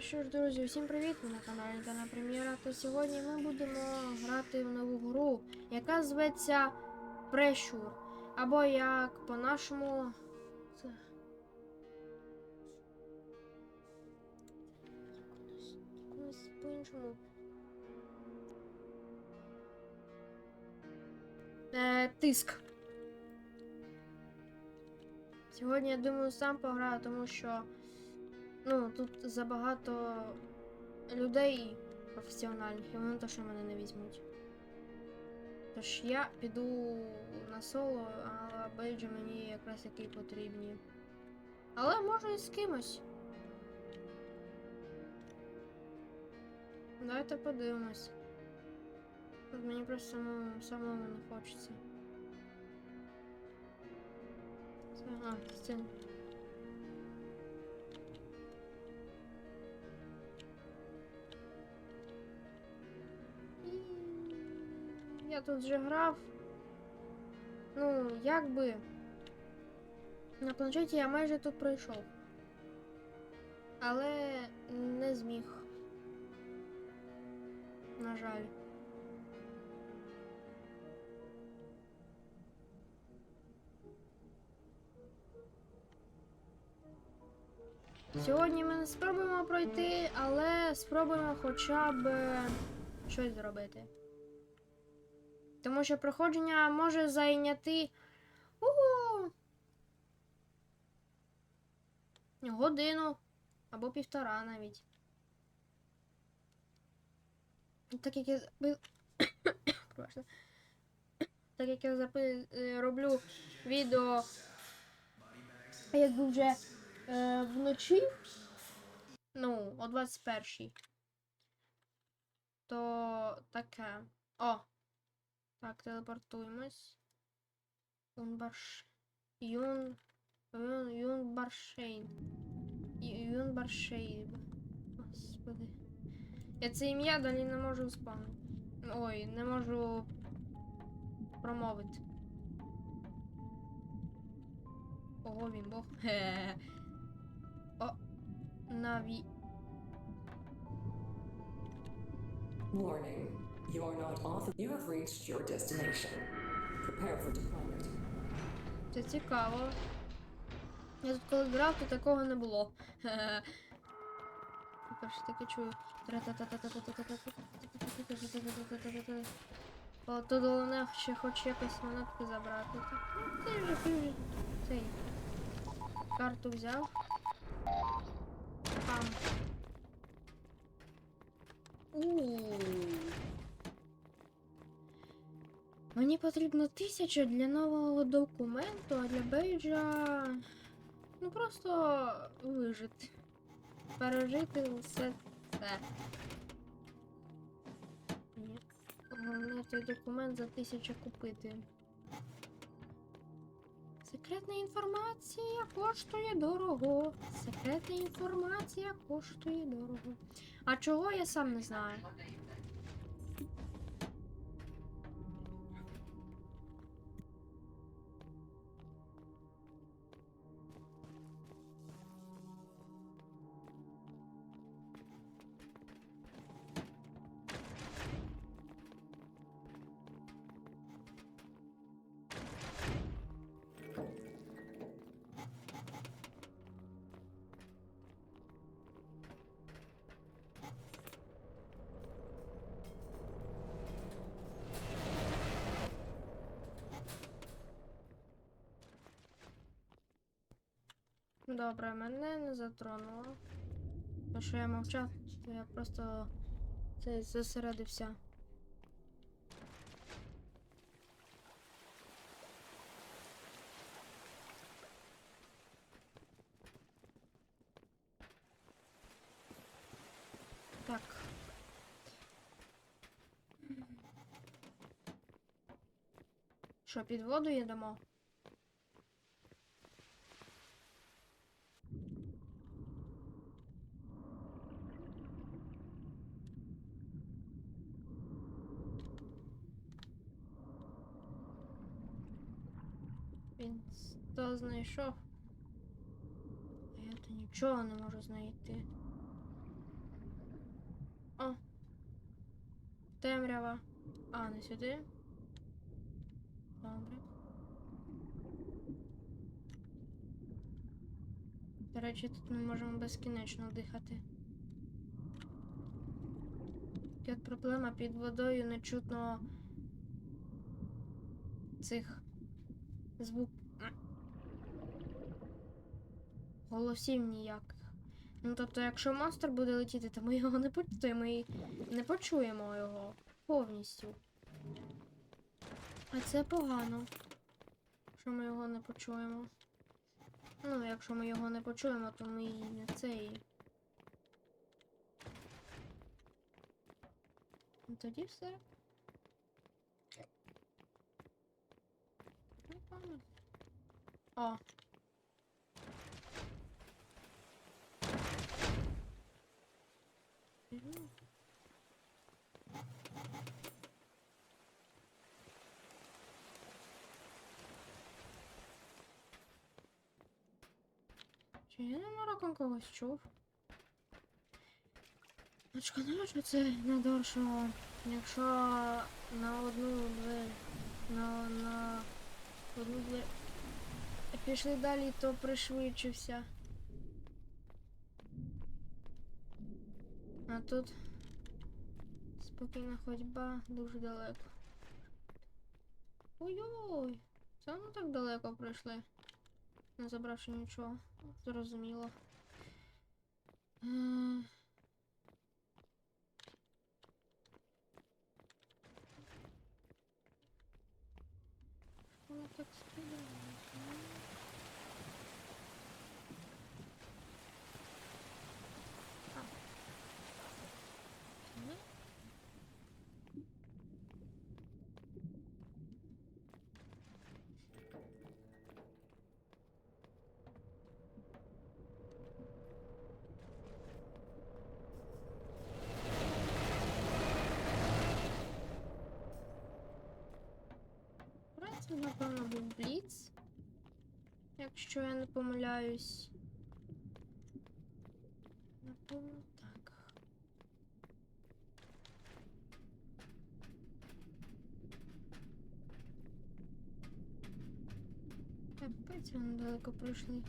Що ж, друзі, всім привіт! Ви на каналі Дана Прем'єра. Та сьогодні ми будемо грати в нову гру, яка зветься Pressure. Або як по-нашому. По-іншому. Е, тиск. Сьогодні я думаю сам пограю, тому що. Ну, тут забагато людей професіональних, і вони точно мене не візьмуть. Тож я піду на соло, а бейджі мені якраз таки потрібні. Але можу і з кимось. Давайте подивимось. От мені просто самому, самому не хочеться. Це, а. Тут вже грав. Ну, як би. На планшеті я майже тут пройшов. Але не зміг. На жаль. Сьогодні ми не спробуємо пройти, але спробуємо хоча б щось зробити. Тому що проходження може зайняти годину або півтора навіть. Так як я. Так як я запи... е, роблю відео якби вже е, вночі, ну, о 21 то таке. О! Так, телепортуємось. Юнбарш. Юн. Юн. Юнбаршейн. Ю- Юнбаршейн. Господи. Я це ім'я далі не можу спамити. Ой, не можу промовити. Ого, він бог. О. Наві. Warning. You are not author. You have reached your destination. Prepare for deployment. Це цікаво. Я тут коли грав, то такого не було. Перше таке чую. О, тут головне ще хоч якось монетки забрати. Ти вже цей. Карту взяв. Пам. Ууу. Мені потрібно тисяча для нового документу, а для бейджа. Ну просто вижити. Пережити все це. Головне той документ за тисячу купити. Секретна інформація коштує дорого. Секретна інформація коштує дорого. А чого я сам не знаю. Добре, мене не затронуло. Те, що я мовчав, то я просто це зосередився. Так. Що, під воду їдемо? Він то знайшов. А я то нічого не можу знайти. О. Темрява. А, не сюди. Добре. До речі, тут ми можемо безкінечно дихати. Тільки проблема під водою не чутно цих звук. Голосів ніяких. Ну, тобто, якщо монстр буде летіти, то ми його не почуємо, ми не почуємо його повністю. А це погано, що ми його не почуємо. Ну, якщо ми його не почуємо, то ми і не цей. Ну, Тоді все. О. Чи я ненароком когось чув? Очка не можу це недоршого. Якщо на одну двері, на, на одну двері пішли далі, то пришвидшився. А тут спокійна ходьба дуже далеко. Ой-ой! Це ми так далеко пройшли. Не забравши нічого. Зрозуміло. Е, Вона так сподівається. Якщо я не помиляюсь. Напевно, так. Капець, вони далеко пройшли.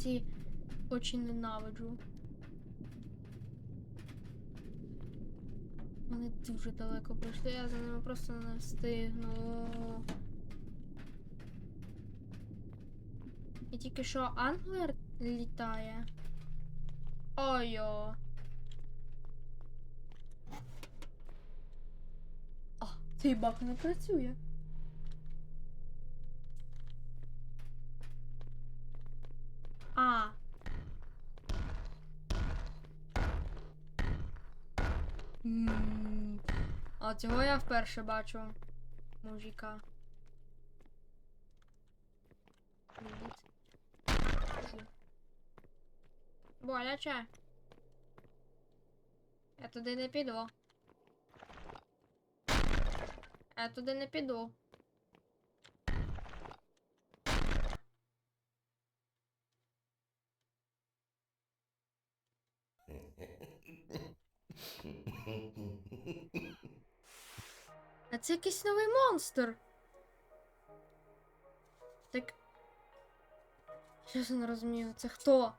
Оці очі ненавиджу. Вони дуже далеко пройшли, я за ними просто не встигну. І тільки що Англер літає. Ой-о. А, цей баг не працює. А. А цього я вперше бачу. Мужика. Боляче. Я туди не піду. Я туди не піду. А це якийсь новий монстр. Так. Чесно не розумію, це хто?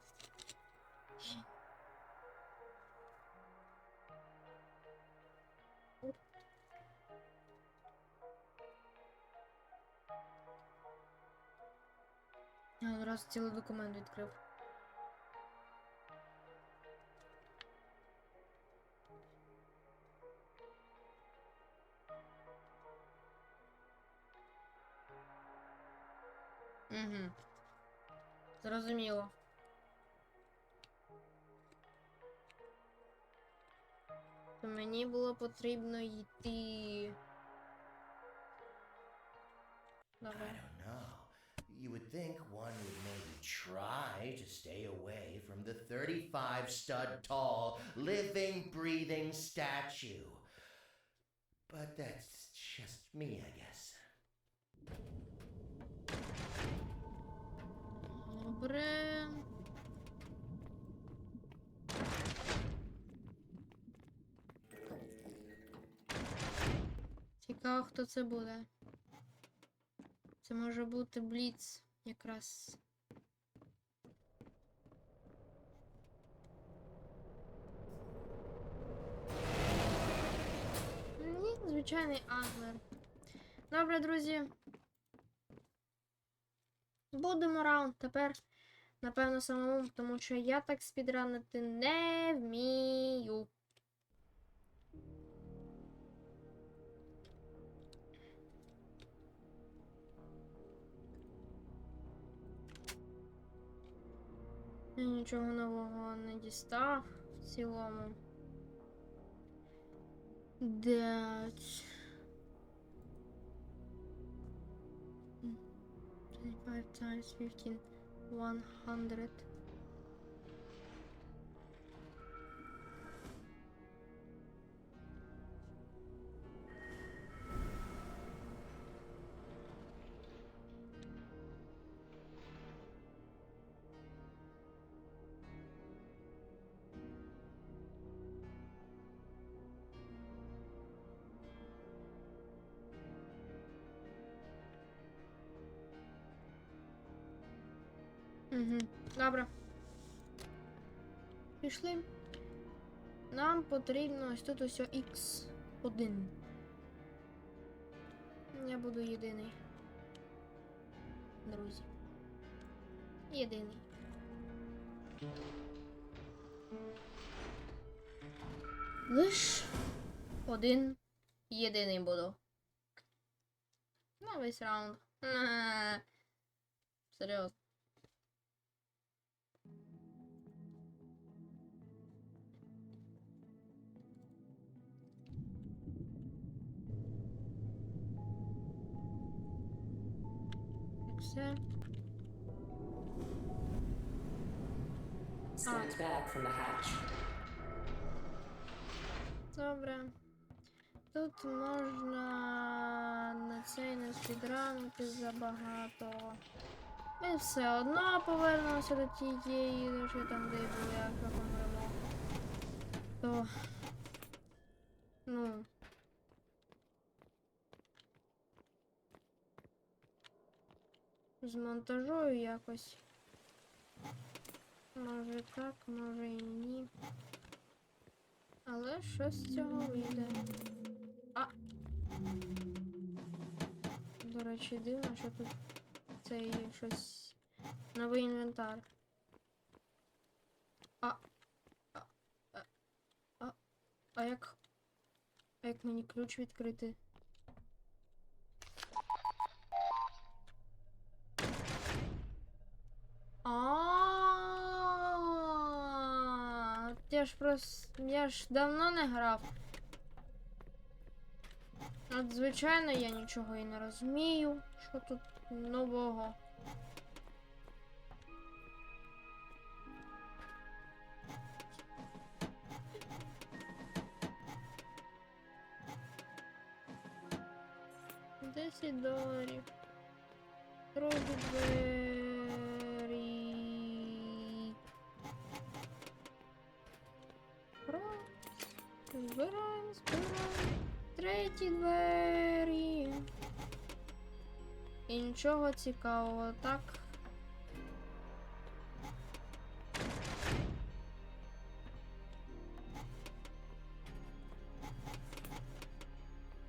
Я одразу цілий документ відкрив. Зрозуміло. То мені було потрібно йти. I Давай. don't know. You would think one would maybe try to stay away from the 35 stud tall, living, breathing statue. But that's just me, I guess. Добре. Цікаво, хто це буде. Це може бути Бліц якраз. Ні, звичайний англер. Добре, друзі. Будемо раунд тепер. Напевно, самому, тому що я так спідранити не вмію. Нічого нового не дістав в цілому. Дать. 25 times 15 100 Добре. Пішли. Нам потрібно ось тут ось X1. Я буду єдиний. Друзі. Єдиний. Лиш один єдиний буду. На весь раунд. Серйозно. Все. Добре. Тут можна на цей не спідранити забагато. Ми все одно повернемося до тієї, лише там, де були, якщо помремо. То. Ну. Змонтажую якось. Може так, може і ні. Але щось з цього вийде. А. До речі, дивно, що тут це є щось. Новий інвентар. А. А. А, а як. А як мені ключ відкрити? А, я ж просто. Я ж давно не грав. От, звичайно, я нічого і не розумію, що тут нового. Десять доларів. Другі Збираємо, збираємо. Треті двері. І нічого цікавого, так?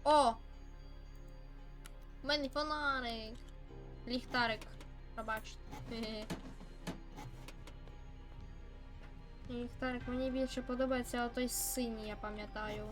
О! У мене фонарик. Ліхтарик. Пробачте. Ліхтарик, мені більше подобається отой синій, я пам'ятаю.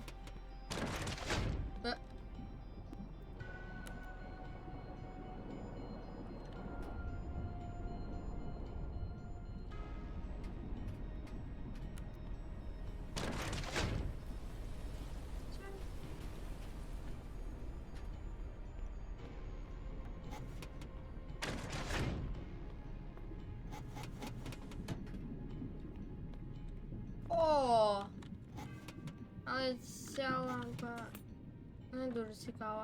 Не дуже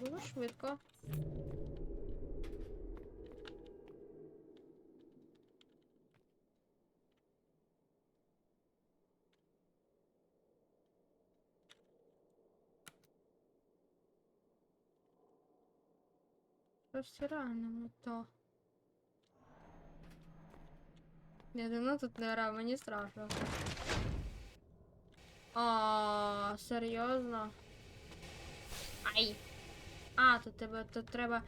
Було швидко. Щось равно не то. Я давно тут не грав, мені страшно. А, серйозно? Ай! А, тут тебе тут треба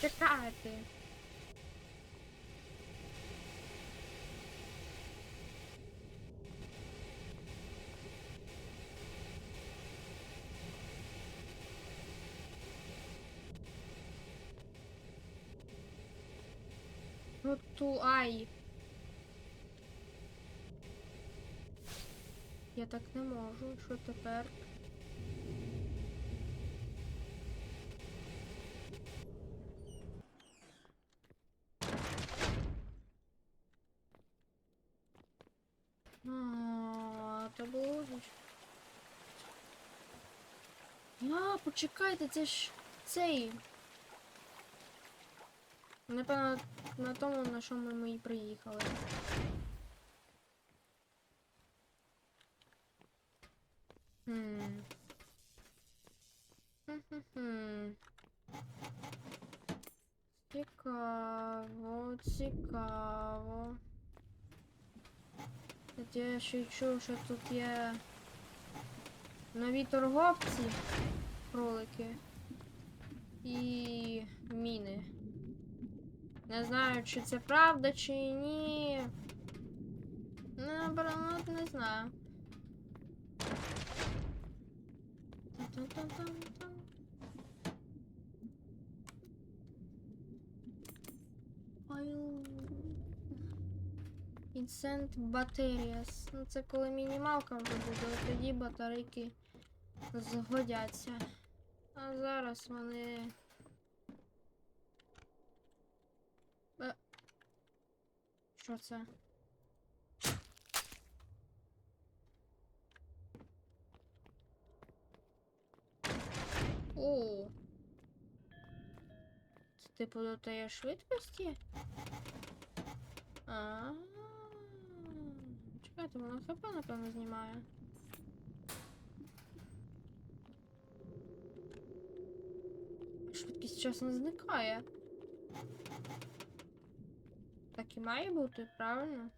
чекати. Ну ту ай. Я так не можу. Що тепер? А, то було. А, почекайте, це ж цей. Напевно, на тому, на що ми, і приїхали. Хм. Хм-хм-хм. Цікаво, цікаво. От Я ще чув, що тут є нові торговці, кролики і міни. Не знаю, чи це правда, чи ні. Ну, напевно, не знаю. Incent Batteries. Ну, це коли мінімалка вже буде, тоді батарейки згодяться. А зараз вони. Що це? О. Це типу додає швидкості? А. Чекайте, воно хп, напевно, знімає. Швидкість часом зникає. І має бути, правильно?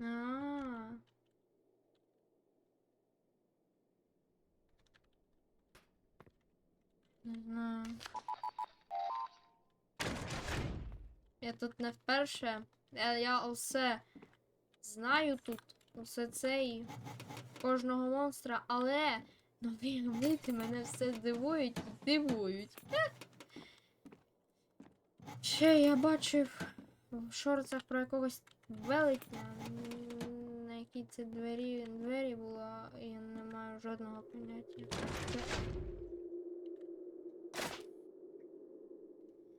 А. Не знаю. Я тут не вперше. Я, я усе знаю тут. Усе це і кожного монстра, але нові новинки мене все здивують і дивують. Ще я бачив в шорцах про якогось велетня, на якій це двері, двері було, і я не маю жодного поняття. Це-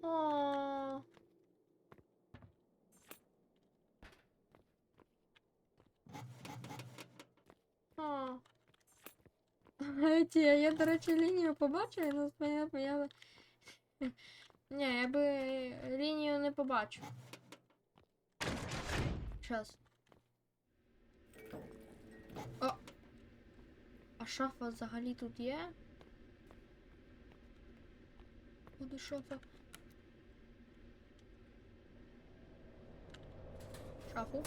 О. О. Я, до речі, лінію ну понятно, я би. Ні, я би лінію не побачив. Щас. О! А шафа взагалі тут є? Буде шафа. Шафу.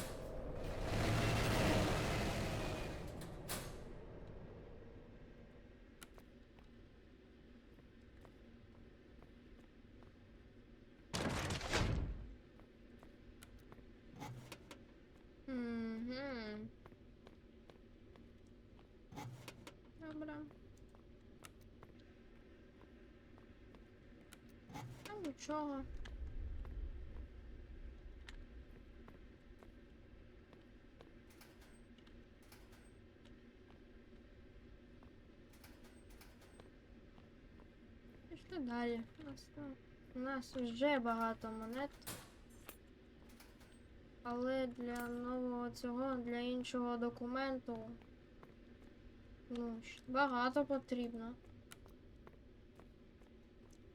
добра. Ну нічого. що далі. У нас, у нас вже багато монет. Але для нового цього, для іншого документу Ну, багато потрібно.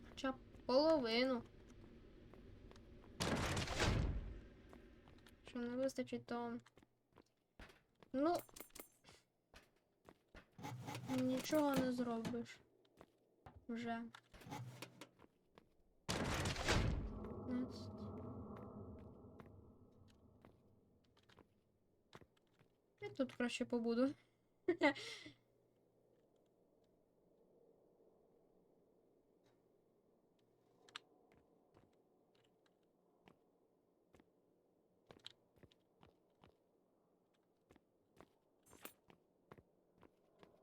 Хоча б половину. Що не вистачить, то. Ну. Нічого не зробиш. Вже. 15. Я тут краще побуду.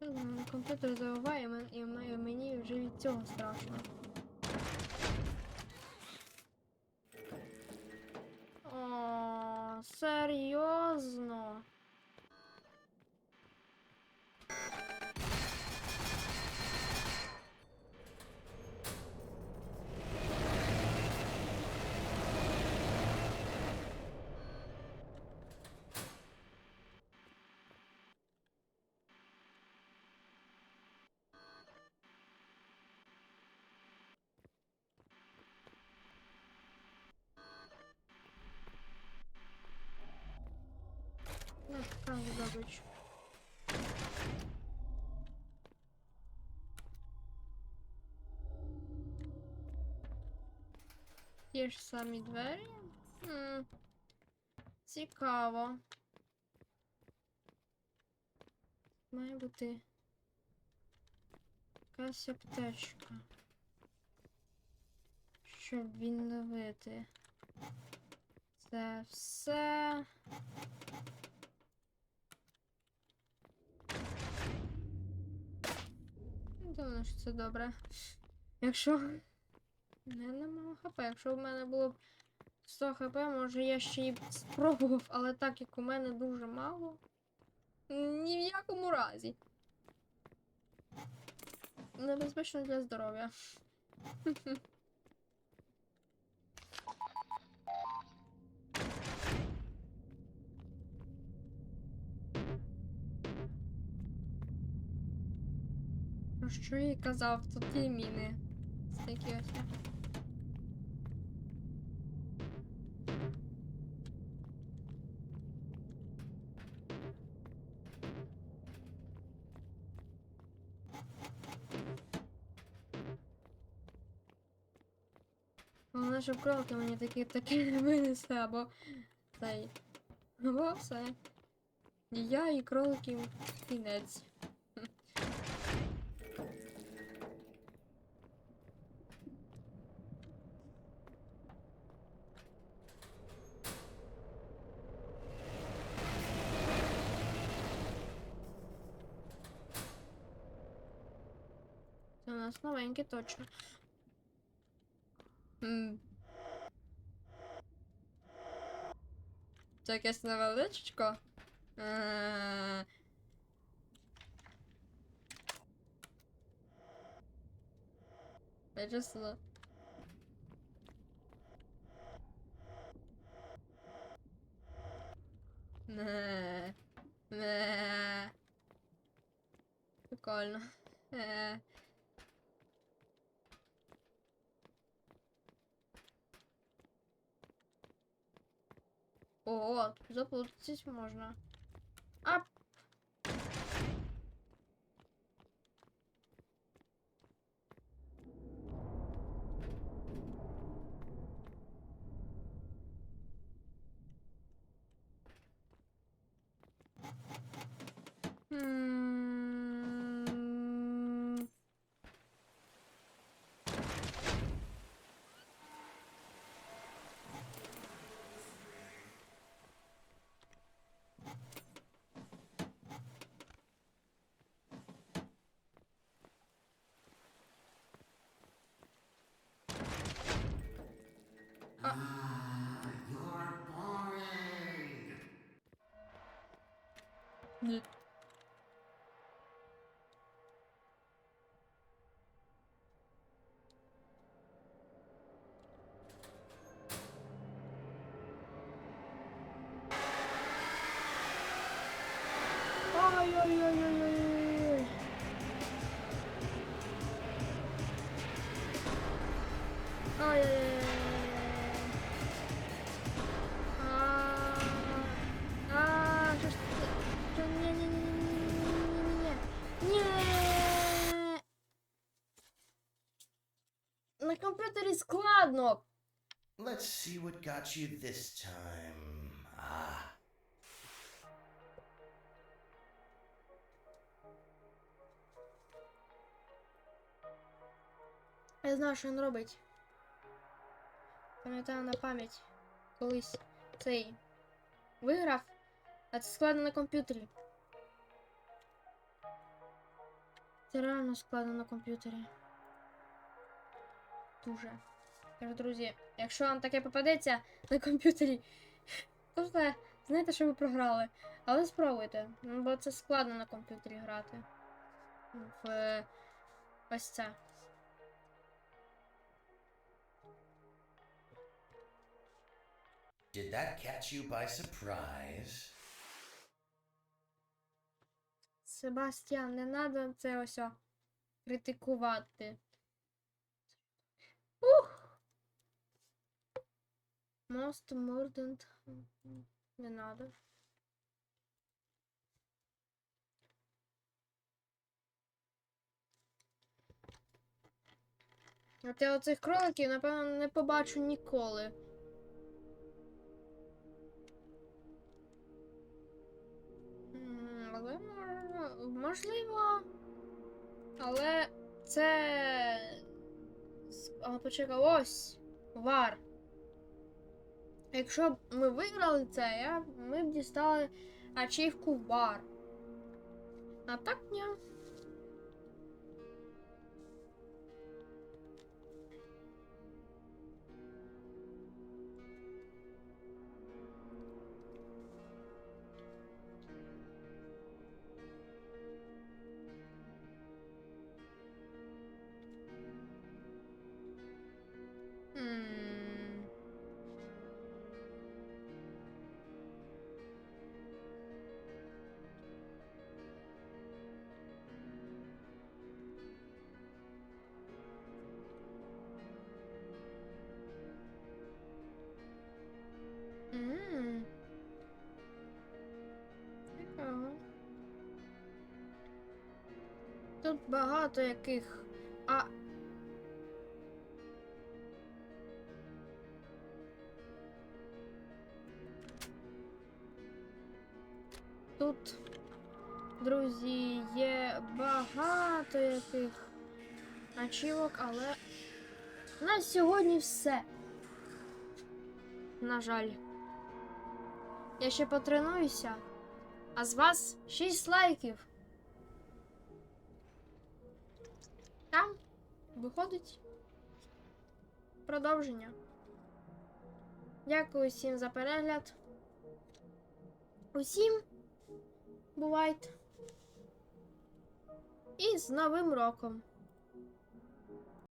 Не знаю, Комп'ютер завиває, і мені вже від цього страшно. О, серйозно? Здобич. Ті ж самі двері. Хм. Цікаво. Має бути якась аптечка. Щоб відновити. Це все. Не Думаю, що це добре. Якщо. Не мало хп. Якщо в мене було б 100 хп, може я ще й спробував, але так як у мене дуже мало. Ні в якому разі. Небезпечно для здоров'я. що я казав, тут є міни. Такі ось. Головне, щоб кролики мені такі такі не винесли, або цей. Або все. І я, і кролики кінець. Нас новеньке точно. Це якесь невеличко. Е, Я чесно. Не. Не. Прикольно. Е. О, заплутать можно. А. М. 你。呀呀呀呀呀！呀！складно. Let's see what got you this time. Ah. Я знаю, що він робить. Пам'ятаю на пам'ять. Колись цей виграв, а це складно на комп'ютері. Це реально складно на комп'ютері. Дуже. Тож, друзі, якщо вам таке попадеться на комп'ютері, то знаєте, що ви програли. Але спробуйте, ну, бо це складно на комп'ютері грати. В е, ось це. Did that catch you by surprise? Себастьян, не треба це ось критикувати. Ух! Most mordant. Не надо. От я оцих кроликів, напевно, не побачу ніколи. Але можливо. Але це. А, почекай, ось. Вар. Якщо б ми виграли це, ми б дістали ачівку бар. А так ні. Тут багато яких. А. Тут, друзі, є багато яких ачівок, але на сьогодні все. На жаль. Я ще потренуюся, а з вас 6 лайків. Виходить продовження. Дякую всім за перегляд. Усім бувайте. І з Новим роком!